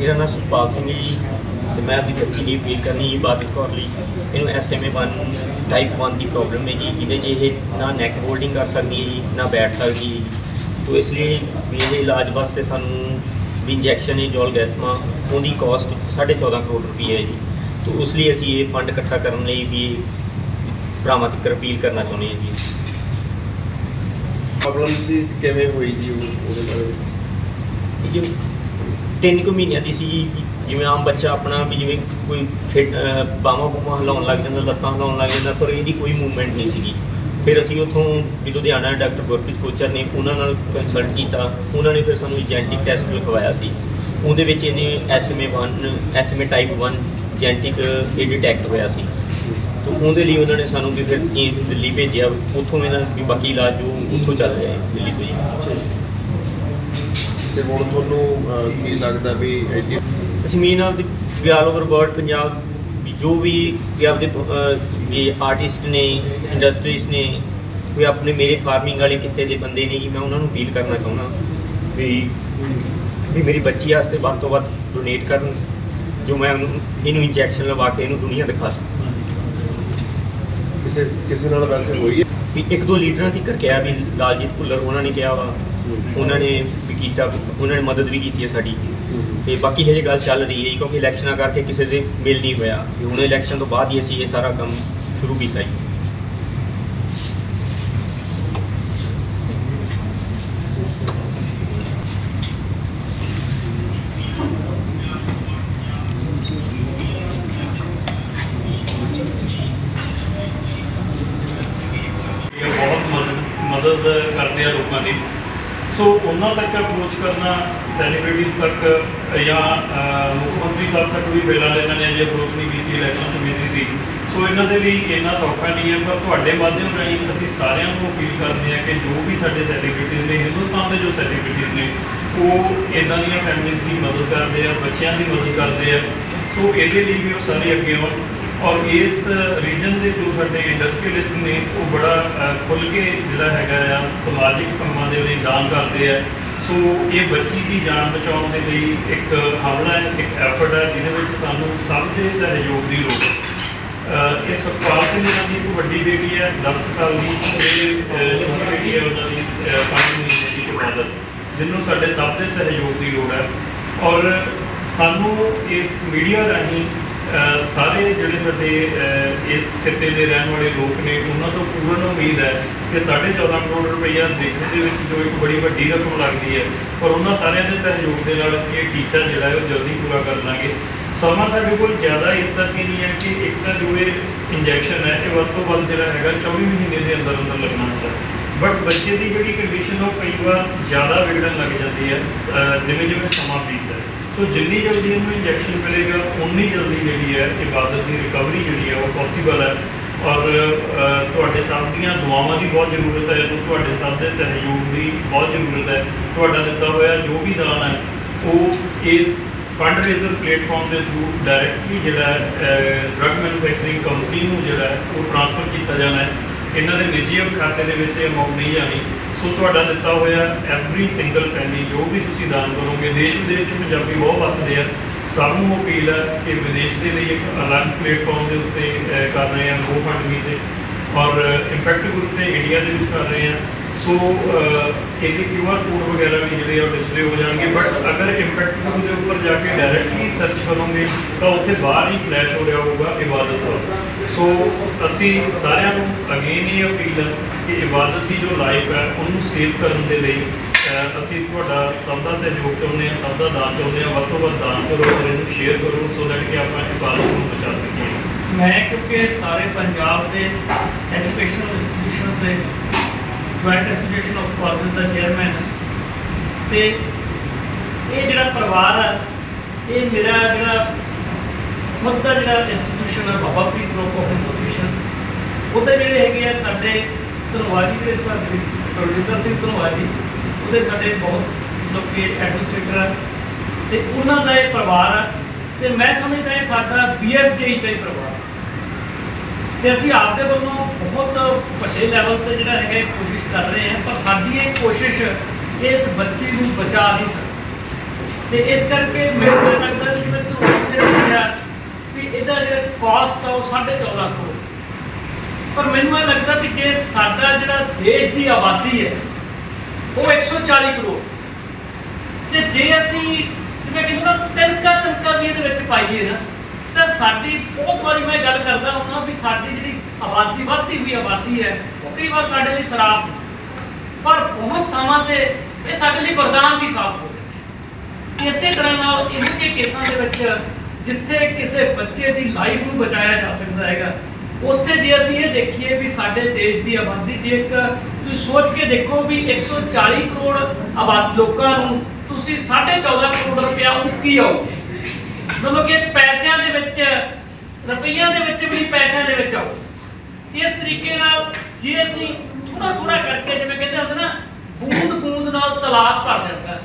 ਮੇਰਾ ਨਾਮ ਸੁਖਪਾਲ ਸਿੰਘ ਜੀ ਤੇ ਮੈਂ ਆਪਣੀ ਬੱਚੀ ਲਈ ਅਪੀਲ ਕਰਨੀ ਜੀ ਬਾਦਲ ਕੌਰ ਲਈ। ਇਹਨੂੰ ਐਸਐਮਏ 1 ਟਾਈਪ 1 ਦੀ ਪ੍ਰੋਬਲਮ ਹੈ ਜੀ। ਜਿਹਦੇ 'ਚ ਇਹ ਨਾ ਨੈਕ ਹੋਲਡਿੰਗ ਕਰ ਸਕਦੀ ਹੈ ਜੀ ਨਾ ਬੈਠ ਸਕਦੀ ਹੈ ਤੋ ਇਸ ਲਈ ਵੀ ਇਹਦੇ ਇਲਾਜ ਵਾਸਤੇ ਸਾਨੂੰ ਵੀ ਇੰਜੈਕਸ਼ਨ ਹੈ ਜੋਲਗੈਸਮਾ ਉਹਦੀ ਕਾਸਟ 14.5 ਕਰੋੜ ਰੁਪਏ ਹੈ ਜੀ। ਤੋ ਉਸ ਲਈ ਅਸੀਂ ਇਹ ਫੰਡ ਇਕੱਠਾ ਕਰਨ ਲਈ ਵੀ ਭਰਾਵਾਂ ਤੱਕ ਅਪੀਲ ਕਰਨਾ ਚਾਹੁੰਦੇ ਹਾਂ ਜੀ। ਪ੍ਰੋਬਲਮ ਸੀ ਕਿਵੇਂ ਹੋਈ ਜੀ ਉਹ- ਉਹਦੇ ਬਾਰੇ? ਜੋ ਤਿੰਨ ਕੁ ਮਹੀਨਿਆਂ ਦੀ ਸੀ ਜਿਵੇਂ ਆਮ ਬੱਚਾ ਆਪਣਾ ਵੀ ਜਿਵੇਂ ਕੋਈ ਖੇਡ ਬਾਹਾਂ ਬੂਹਾਂ ਹਿਲਾਉਣ ਲੱਗ ਜਾਂਦਾ, ਲੱਤਾਂ ਹਿਲਾਉਣ ਲੱਗ ਜਾਂਦਾ, ਪਰ ਇਹਦੀ ਕੋਈ ਮੂਵਮੈਂਟ ਨਹੀਂ ਸੀਗੀ। ਫਿਰ ਅਸੀਂ ਉੱਥੋਂ ਵੀ ਲੁਧਿਆਣਾ ਡਾਕਟਰ ਗੁਰਪ੍ਰੀਤ ਕੋਚਰ ਨੇ ਉਹਨਾਂ ਨਾਲ ਕੰਸਲਟ ਕੀਤਾ। ਉਹਨਾਂ ਨੇ ਫਿਰ ਸਾਨੂੰ ਜੈਨਟਿਕ ਟੈਸਟ ਲਿਖਵਾਇਆ ਸੀ। ਉਹਦੇ ਵਿੱਚ ਇਹਨੇ ਐਸਐਮਏ 1 ਐਸਐਮਏ ਟਾਈਪ 1 ਜੈਨਟਿਕ ਇਹ ਡਿਟੈਕਟ ਹੋਇਆ ਸੀ। ਤਾਂ ਉਹਦੇ ਲਈ ਉਹਨਾਂ ਨੇ ਸਾਨੂੰ ਵੀ ਫਿਰ ਦਿੱਲੀ ਭੇਜਿਆ। ਉੱਥੋਂ ਇਹਨਾਂ ਵੀ ਬਾਕੀ ਇਲਾਜ ਜੋ ਉੱਥੋਂ ਚੱਲ ਰਿਹਾ ਦਿੱਲੀ ਤੋਂ ਜੀ ਤੇ ਹੁਣ ਤੁਹਾਨੂੰ ਅਹ, ਕੀ ਲੱਗਦਾ ਵੀ ਐਡੀ of the all over world Punjab ਵੀ ਜੋ ਵੀ ਵੀ ਆਪਦੇ ਅਹ, ਵੀ ਆਰਟਿਸਟ ਨੇ ਇੰਡਸਟਰੀਜ਼ ਨੇ ਵੀ ਆਪਣੇ ਮੇਰੇ ਫਾਰਮਿੰਗ ਵਾਲੇ ਕਿੱਤੇ ਦੇ ਬੰਦੇ ਨੇ ਜੀ ਮੈਂ ਉਹਨਾਂ ਨੂੰ ਅਪੀਲ ਕਰਨਾ ਚਾਹੁੰਦਾ ਵੀ ਵੀ ਮੇਰੀ ਬੱਚੀ ਵਾਸਤੇ ਵੱਧ ਤੋਂ ਵੱਧ ਡੋਨੇਟ ਕਰਨ ਜੋ ਮੈਂ ਉਹਨੂੰ ਇਹਨੂੰ ਇੰਜੈਕਸ਼ਨ ਲਵਾ ਕੇ ਇਹਨੂੰ ਦੁਨੀਆ ਦਿਖਾ ਸਕਾਂ ਕਿਸੇ ਕਿਸੇ ਨਾਲ ਵੈਸੇ ਹੋਈ ਹੈ? ਵੀ ਇੱਕ ਦੋ ਲੀਡਰਾਂ ਦੀ ਕਿਹਾ ਵੀ ਲਾਲਜੀਤ ਭੁੱਲਰ ਉਹਨਾਂ ਨੇ ਕਿਹਾ ਵਾ ਉਹਨਾਂ ਨੇ ਵੀ ਕੀਤਾ, ਉਹਨਾਂ ਨੇ ਮਦਦ ਵੀ ਕੀਤੀ ਹੈ ਸਾਡੀ। ਤੇ ਬਾਕੀ ਹਜੇ ਗੱਲ ਚੱਲ ਰਹੀ ਹੈ ਕਿਉਂਕਿ ਇਲੈਕਸ਼ਨਾਂ ਕਰਕੇ ਕਿਸੇ ਦੇ ਮਿਲ ਨਹੀਂ ਹੋਇਆ। ਤੇ ਹੁਣ ਇਲੈਕਸ਼ਨ ਤੋਂ ਬਾਅਦ ਹੀ ਅਸੀਂ ਇਹ ਸਾਰਾ ਕੰਮ ਸ਼ੁਰੂ ਕੀਤਾ ਜੀ। ਬਹੁਤ ਮਦਦ ਕਰਦੇ ਆ ਲੋਕਾਂ ਦੀ। ਸੋ ਉਹਨਾਂ ਤੱਕ ਅਪਰੋਚ ਕਰਨਾ ਸੈਲੀਬ੍ਰਿਟੀਜ਼ ਤੱਕ, ਜਾਂ ਮੁੱਖ ਮੰਤਰੀ ਸਾਹਿਬ ਤੱਕ ਵੀ ਫਿਲਹਾਲ ਇਹਨਾਂ ਨੇ ਅਜੇ ਅਪਰੋਚ ਨਹੀਂ ਕੀਤੀ ਇਲੈਕਸ਼ਨ ਕਮੇਟੀ ਸੀ। ਸੋ ਇਹਨਾਂ ਦੇ ਲਈ ਇੰਨਾ ਸੌਖਾ ਨਹੀਂ ਹੈ, ਪਰ ਤੁਹਾਡੇ ਮਾਧਿਅਮ ਰਾਹੀਂ ਅਸੀਂ ਸਾਰਿਆਂ ਨੂੰ ਅਪੀਲ ਕਰਦੇ ਹਾਂ ਕਿ ਜੋ ਵੀ ਸਾਡੇ ਸੈਲੀਬ੍ਰਿਟੀਜ਼ ਨੇ, ਹਿੰਦੁਸਤਾਨ ਦੇ ਜੋ ਸੈਲੀਬ੍ਰਿਟੀਜ਼ ਨੇ, ਉਹ ਇਦਾਂ ਦੀਆਂ ਫੈਮਿਲੀਜ਼ ਦੀ ਮਦਦ ਕਰਦੇ ਆ, ਬੱਚਿਆਂ ਦੀ ਮਦਦ ਕਰਦੇ ਆ। ਸੋ ਇਹਦੇ ਲਈ ਵੀ ਉਹ ਸਾਰੇ ਅੱਗੇ ਆਉਣ। ਔਰ ਇਸ ਰੀਜਨ ਦੇ ਜੋ ਸਾਡੇ ਇੰਡਸਟਰੀਅਲਿਸਟ ਨੇ ਉਹ ਬੜਾ ਅ, ਖੁੱਲ੍ਹ ਕੇ ਜਿਹੜਾ ਹੈਗਾ ਆ ਸਮਾਜਿਕ ਕੰਮਾਂ ਦੇ ਲਈ ਦਾਨ ਕਰਦੇ ਆ। ਸੋ ਇਹ ਬੱਚੀ ਦੀ ਜਾਨ ਬਚਾਉਣ ਦੇ ਲਈ ਇੱਕ ਹਮਲਾ ਹੈ ਇੱਕ ਐਫਰਟ ਹੈ ਜਿਹਦੇ ਵਿੱਚ ਸਾਨੂੰ ਸਭ ਦੇ ਸਹਿਯੋਗ ਦੀ ਲੋੜ ਹੈ। ਇਹ ਸੁਖਪਾਲ ਸਿੰਘ ਜੀ ਦੀ ਇੱਕ ਵੱਡੀ ਬੇਟੀ ਹੈ 10 ਸਾਲ ਦੀ ਇਹ ਬੇਟੀ ਹੈ ਉਹਨਾਂ ਦੀ 5 ਮਹੀਨੇ ਦੀ ਇਬਾਦਤ ਜਿਹਨੂੰ ਸਾਡੇ ਸਭ ਦੇ ਸਹਿਯੋਗ ਦੀ ਲੋੜ ਹੈ। ਔਰ ਸਾਨੂੰ ਇਸ ਮੀਡੀਆ ਰਾਹੀਂ ਸਾਰੇ ਜਿਹੜੇ ਸਾਡੇ ਇਸ ਖਿੱਤੇ ਦੇ ਰਹਿਣ ਵਾਲੇ ਲੋਕ ਨੇ, ਉਹਨਾਂ ਤੋਂ ਪੂਰਨ ਉਮੀਦ ਹੈ ਕਿ 14.5 ਕਰੋੜ ਰੁਪਈਆ ਦੇਖਣ ਦੇ ਵਿੱਚ ਜੋ ਇੱਕ ਬੜੀ ਵੱਡੀ ਰਕਮ ਲੱਗਦੀ ਹੈ। ਪਰ ਉਹਨਾਂ ਸਾਰਿਆਂ ਦੇ ਸਹਿਯੋਗ ਦੇ ਨਾਲ ਅਸੀਂ ਇਹ ਟੀਚਾ ਜਿਹੜਾ ਹੈ ਉਹ ਜਲਦੀ ਪੂਰਾ ਕਰ ਲਾਂਗੇ। ਸਮਾਂ ਸਾਡੇ ਕੋਲ ਜ਼ਿਆਦਾ ਇਸ ਕਰਕੇ ਨਹੀਂ ਹੈ ਕਿ ਇੱਕ ਤਾਂ ਜੋ ਇਹ ਇੰਜੈਕਸ਼ਨ ਹੈ, ਇਹ ਵੱਧ ਤੋਂ ਵੱਧ ਜਿਹੜਾ ਹੈਗਾ 24 ਮਹੀਨੇ ਦੇ ਅੰਦਰ ਅੰਦਰ ਲੱਗਣਾ ਹੁੰਦਾ ਬਟ ਬੱਚੇ ਦੀ ਜਿਹੜੀ ਕੰਡੀਸ਼ਨ ਉਹ ਕਈ ਵਾਰ ਜ਼ਿਆਦਾ ਵਿਗੜਨ ਲੱਗ ਜਾਂਦੀ ਹੈ ਜਿਵੇਂ ਜਿਵੇਂ ਸਮਾਂ ਬੀਤਦਾ ਹੈ। ਸੋ ਜਿੰਨੀ ਜਲਦੀ ਇਹਨੂੰ ਇੰਜੈਕਸ਼ਨ ਮਿਲੇਗਾ ਉਨੀ ਜਲਦੀ ਜਿਹੜੀ ਹੈ ਇਬਾਦਤ ਦੀ ਰਿਕਵਰੀ ਜਿਹੜੀ ਹੈ ਉਹ ਪੋਸੀਬਲ ਹੈ। ਔਰ ਤੁਹਾਡੇ ਸਭ ਦੀਆਂ ਦੁਆਵਾਂ ਦੀ ਬਹੁਤ ਜ਼ਰੂਰਤ ਹੈ ਤੁਹਾਡੇ ਸਭ ਦੇ ਸਹਿਯੋਗ ਦੀ ਬਹੁਤ ਜ਼ਰੂਰਤ ਹੈ। ਤੁਹਾਡਾ ਦਿੱਤਾ ਹੋਇਆ ਜੋ ਵੀ ਦਾਨ ਹੈ, ਉਹ ਇਸ ਫੰਡ ਰੇਜ਼ਰ ਪਲੇਟਫਾਰਮ ਦੇ ਥਰੂ ਡਾਇਰੈਕਟਲੀ ਜਿਹੜਾ ਡਰਗ ਮੈਨੂਫੈਕਚਰਿੰਗ ਕੰਪਨੀ ਨੂੰ ਜਿਹੜਾ, ਉਹ ਟ੍ਰਾਂਸਫਰ ਕੀਤਾ ਜਾਣਾ ਹੈ। ਇਹਨਾਂ ਦੇ ਨਿੱਜੀ ਖਾਤੇ ਦੇ ਵਿੱਚ ਇਹ ਅਮਾਉਂਟ ਨਹੀਂ ਜਾਣੀ। ਸੋ ਤੁਹਾਡਾ ਦਿੱਤਾ ਹੋਇਆ ਐਵਰੀ ਸਿੰਗਲ ਪੈਨੀ ਜੋ ਵੀ ਤੁਸੀਂ ਦਾਨ ਕਰੋਗੇ ਦੇਸ਼ ਵਿਦੇਸ਼ ਦੇ ਪੰਜਾਬੀ ਬਹੁਤ ਵੱਸਦੇ ਆ। ਸਭ ਨੂੰ ਅਪੀਲ ਹੈ ਕਿ ਵਿਦੇਸ਼ ਦੇ ਲਈ ਇੱਕ ਅਲੱਗ ਪਲੇਟਫਾਰਮ ਦੇ ਉੱਤੇ ਕਰ ਰਹੇ ਆ ਗੋ ਫੰਡ ਵੀ ਤੇ। ਔਰ ਇੰਪੈਕਟ ਗਰੁੱਪ ਤੇ ਇੰਡੀਆ ਦੇ ਵਿੱਚ ਕਰ ਰਹੇ ਆ। ਸੋ ਅਹ, ਇਹਦੇ ਕਿਊਆਰ ਕੋਡ ਵਗੈਰਾ ਵੀ ਜਿਹੜੇ ਆ ਡਿਸਪਲੇ ਹੋ ਜਾਣਗੇ। ਬਟ ਅਗਰ ਇੰਪੈਕਟ ਗਰੁੱਪ ਦੇ ਉੱਪਰ ਜਾ ਕੇ ਡਾਇਰੈਕਟਲੀ ਸਰਚ ਕਰੋਗੇ ਤਾਂ ਉੱਥੇ ਬਾਹਰ ਹੀ ਫਲੈਸ਼ ਹੋ ਰਿਹਾ ਹੋਊਗਾ ਇਬਾਦਤ ਸੋ ਅਸੀਂ ਸਾਰਿਆਂ ਨੂੰ ਅਗੇਨ ਇਹ ਅਪੀਲ ਹੈ ਕਿ ਇਬਾਦਤ ਦੀ ਜੋ ਲਾਈਫ ਹੈ, ਉਹਨੂੰ ਸੇਵ ਕਰਨ ਦੇ ਲਈ ਅਸੀਂ ਤੁਹਾਡਾ ਸਭ ਦਾ ਸਹਿਯੋਗ ਚਾਹੁੰਦੇ ਹਾਂ ਸਭ ਦਾ ਦਾਨ ਚਾਹੁੰਦੇ ਹਾਂ, ਵੱਧ ਤੋਂ ਵੱਧ ਦਾਨ ਕਰੋ, ਔਰ ਇਹਨੂੰ ਸ਼ੇਅਰ ਕਰੋ ਸੋ ਦੈਟ ਕਿ ਆਪਾਂ ਇਬਾਦਤ ਨੂੰ ਬਚਾ ਸਕੀਏ। ਮੈਂ ਕਿਉਂਕਿ ਸਾਰੇ ਪੰਜਾਬ ਦੇ ਐਜੂਕੇਸ਼ਨਲ ਇੰਸਟੀਟਿਊਸ਼ਨਸ ਦੇ ਜੁਆਇੰਟ ਐਸੋਸੀਏਸ਼ਨ ਆਫ ਕਾਲਜਸ ਦਾ ਚੇਅਰਮੈਨ ਤੇ ਇਹ ਜਿਹੜਾ ਪਰਿਵਾਰ ਹੈ, ਇਹ ਮੇਰਾ ਜਿਹੜਾ ਖੁਦ ਦਾ ਜਿਹੜਾ institution Baba Farid group of institution ਉਹਦੇ ਜਿਹੜੇ ਹੈਗੇ ਆ ਸਾਡੇ ਧੰਨਵਾਦੀ ਜਿਹੜੇ ਸਾਡੇ ਪ੍ਰੋਡਿਊਸਰ ਸਿੰਘ ਧੰਨਵਾਦੀ ਉਹਦੇ ਸਾਡੇ ਬਹੁਤ ਲੋਕੀ ਐਡਮਿਨਿਸਟ੍ਰੇਟਰ ਆ ਤੇ ਉਹਨਾਂ ਦਾ ਇਹ ਪਰਿਵਾਰ ਆ ਤੇ ਮੈਂ ਸਮਝਦਾ ਇਹ ਸਾਡਾ ਬੀਐਫਜੇਈ ਦਾ ਹੀ ਪਰਿਵਾਰ। ਤੇ ਅਸੀਂ ਆਪਦੇ ਵੱਲੋਂ ਬਹੁਤ ਵੱਡੇ ਲੈਵਲ ਤੇ ਜਿਹੜਾ ਹੈਗਾ ਕੋਸ਼ਿਸ਼ ਕਰ ਰਹੇ ਹਾਂ, ਪਰ ਸਾਡੀ ਇਹ ਕੋਸ਼ਿਸ਼ ਇਸ ਬੱਚੇ ਨੂੰ ਬਚਾ ਨਹੀਂ ਸਕਦੀ। ਤੇ ਇਸ ਕਰਕੇ ਲੱਗਦਾ ਇਹਦਾ ਜਿਹੜਾ ਕਾਸਟ ਮੇਰੇ ਨਾਲ 14.5 ਕਰੋੜ ਪਰ ਮੈਨੂੰ ਇਹ ਲੱਗਦਾ ਕਿ ਜੇ ਸਾਡਾ ਜਿਹੜਾ ਦੇਸ਼ ਦੀ ਆਬਾਦੀ ਹੈ, ਉਹ 140 ਕਰੋੜ। ਤੇ ਜੇ ਅਸੀਂ ਜਿਵੇਂ ਕਿ ਨਾ ਤਿੰਨਕਾ ਤਿੰਨਕਾ ਵੀ ਇਹਦੇ ਵਿੱਚ ਪਾਈਏ ਨਾ, ਤਾਂ ਸਾਡੀ ਬਹੁਤ ਵਾਰੀ ਮੈਂ ਗੱਲ ਕਰਦਾ ਹੁੰਦਾ ਵੀ ਸਾਡੀ ਜਿਹੜੀ ਆਬਾਦੀ, ਵੱਧਦੀ ਹੋਈ ਆਬਾਦੀ ਹੈ, ਉਹ ਕਈ ਵਾਰ ਸਾਡੇ ਲਈ ਸ਼ਰਾਬ ਪਰ ਬਹੁਤ ਥਾਵਾਂ ਤੇ ਇਹ ਸਾਡੇ ਲਈ ਵਰਦਾਨ ਵੀ ਸਾਬਤ ਹੋ ਇਸੇ ਤਰ੍ਹਾਂ ਨਾਲ ਇਹੋ ਜਿਹੇ ਕੇਸਾਂ ਦੇ ਵਿੱਚ ਜਿੱਥੇ ਕਿਸੇ ਬੱਚੇ ਦੀ ਲਾਈਫ ਨੂੰ ਬਚਾਇਆ ਜਾ ਸਕਦਾ ਹੈਗਾ। ਉੱਥੇ ਜੇ ਅਸੀਂ ਇਹ ਦੇਖੀਏ ਵੀ ਸਾਡੇ ਦੇਸ਼ ਦੀ ਆਬਾਦੀ ਜੇ ਇੱਕ, ਤੁਸੀਂ ਸੋਚ ਕੇ ਦੇਖੋ ਵੀ 140 ਕਰੋੜ ਆਬਾਦ ਲੋਕਾਂ ਨੂੰ ਤੁਸੀਂ 14.5 ਕਰੋੜ ਰੁਪਇਆ ਉਹ ਆਓ ਮਤਲਬ ਕਿ ਪੈਸਿਆਂ ਦੇ ਵਿੱਚ, ਰੁਪਈਆਂ ਦੇ ਵਿੱਚ ਵੀ ਪੈਸਿਆਂ ਦੇ ਵਿੱਚ ਆਓ ਇਸ ਤਰੀਕੇ ਨਾਲ ਜੇ ਅਸੀਂ ਥੋੜਾ ਥੋੜਾ ਕਰਕੇ ਜਿਵੇਂ ਕਹਿੰਦੇ ਹੁੰਦੇ ਨਾ ਬੂੰਦ ਬੂੰਦ ਨਾਲ ਤਲਾਸ਼ ਕਰ ਦਿੰਦਾ।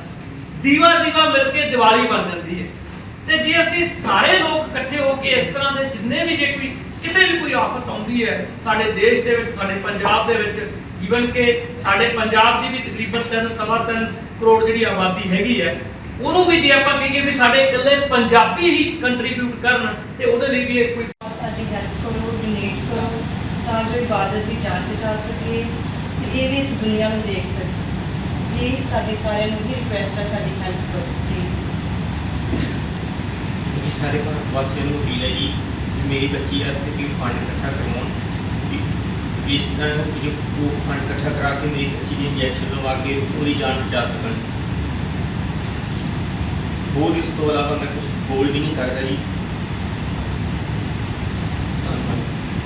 ਦੀਵਾ ਦੀਵਾ ਮਿਲ ਕੇ ਦੀਵਾਲੀ ਬਣ ਜਾਂਦੀ ਹੈ। ਤੇ ਜੇ ਅਸੀਂ ਸਾਰੇ ਲੋਕ ਇਕੱਠੇ ਹੋ ਕੇ ਇਸ ਤਰ੍ਹਾਂ ਦੇ ਜਿੰਨੇ ਵੀ ਜੇ ਕੋਈ, ਕਿਤੇ ਵੀ ਕੋਈ ਆਫਤ ਆਉਂਦੀ ਹੈ, ਸਾਡੇ ਦੇਸ਼ ਦੇ ਵਿੱਚ, ਸਾਡੇ ਪੰਜਾਬ ਦੇ ਵਿੱਚ ਈਵਨ ਕਿ ਸਾਡੇ ਪੰਜਾਬ ਦੀ ਵੀ ਤਕਰੀਬਨ ਤਿੰਨ, ਸਵਾ ਤਿੰਨ ਕਰੋੜ ਜਿਹੜੀ ਆਬਾਦੀ ਹੈਗੀ ਹੈ, ਉਹਨੂੰ ਵੀ ਜੇ ਆਪਾਂ ਕਹੀਏ ਵੀ ਸਾਡੇ ਇਕੱਲੇ ਪੰਜਾਬੀ ਹੀ ਕੰਟਰੀਬਿਊਟ ਕਰਨ, ਤੇ ਉਹਦੇ ਲਈ ਵੀ ਕੋਈ ਸਾਡੀ ਹੈਲਪ ਕਰੋ ਡੋਨੇਟ ਕਰੋ, ਤਾਂ ਜੋ ਇਬਾਦਤ ਦੀ ਜਾਨ ਬਚਾ ਸਕੇ, ਤੇ ਇਹ ਵੀ ਇਸ ਦੁਨੀਆ ਨੂੰ ਦੇਖ ਸਕੇ। ਇਹ ਸਾਡੀ ਸਾਰਿਆਂ ਨੂੰ ਇਹ ਰਿਕੁਐਸਟ ਹੈ, ਸਾਡੀ ਹੈਲਪ ਕਰੋ ਪਲੀਜ਼ ਇਹ ਸਾਰੇ ਭਾਰਤ ਵਾਸੀਆਂ ਨੂੰ ਅਪੀਲ ਹੈ ਜੀ ਕਿ ਮੇਰੀ ਬੱਚੀ ਵਾਸਤੇ ਕੋਈ ਫੰਡ ਇਕੱਠਾ ਕਰਵਾਉਣ। ਇਸ ਤਰ੍ਹਾਂ ਜੇ ਉਹ ਫੰਡ ਇਕੱਠਾ ਕਰਾ ਕੇ ਮੇਰੀ ਬੱਚੀ ਦੀ ਇੰਜੈਕਸ਼ਨ ਲਵਾ ਕੇ ਉਹਦੀ ਜਾਨ ਬਚਾ ਸਕਣ। ਹੋਰ ਇਸ ਤੋਂ ਇਲਾਵਾ ਮੈਂ ਕੁਝ ਬੋਲ ਵੀ ਨਹੀਂ ਸਕਦਾ ਜੀ।